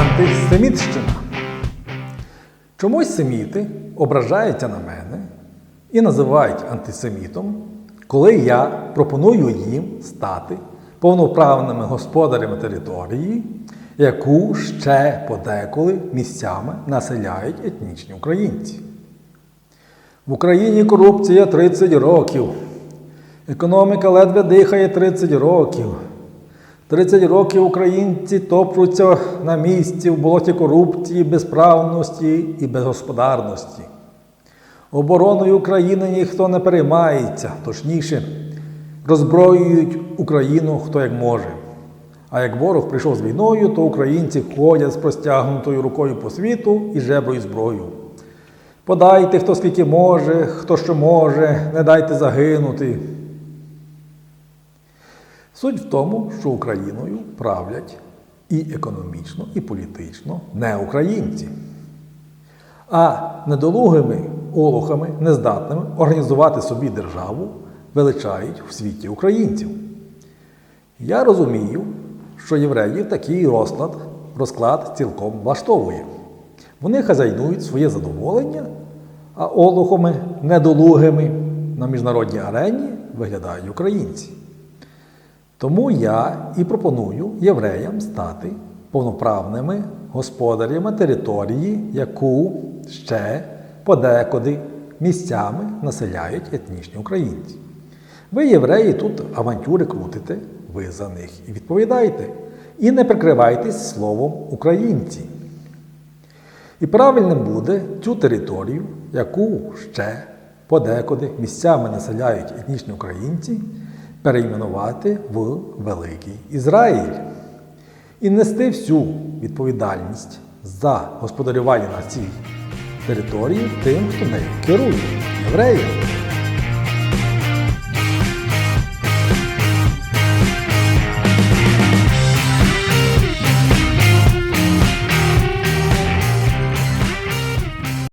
Антисемітщина. Чомусь семіти ображаються на мене і називають антисемітом, коли я пропоную їм стати повноправними господарями території, яку ще подеколи місцями населяють етнічні українці. В Україні корупція 30 років. Економіка ледве дихає 30 років. 30 років українці топчуться на місці в болоті корупції, безправності і безгосподарності. Обороною України ніхто не переймається, точніше, роззброюють Україну хто як може. А як ворог прийшов з війною, то українці ходять з простягнутою рукою по світу і жеброю зброю. Подайте, хто скільки може, хто що може, не дайте загинути. Суть в тому, що Україною правлять і економічно, і політично не українці, а недолугими олухами, нездатними організувати собі державу величають в світі українців. Я розумію, що євреїв такий розклад, розклад цілком влаштовує. Вони хазяйнують своє задоволення, а олухами недолугими на міжнародній арені виглядають українці. Тому я і пропоную євреям стати повноправними господарями території, яку ще подекуди місцями населяють етнічні українці. Ви, євреї, тут авантюри крутите, ви за них і відповідаєте. І не прикривайтесь словом українці. І правильним буде цю територію, яку ще подекуди місцями населяють етнічні українці, перейменувати в Великий Ізраїль і нести всю відповідальність за господарювання на цій території тим, хто нею керує євреям.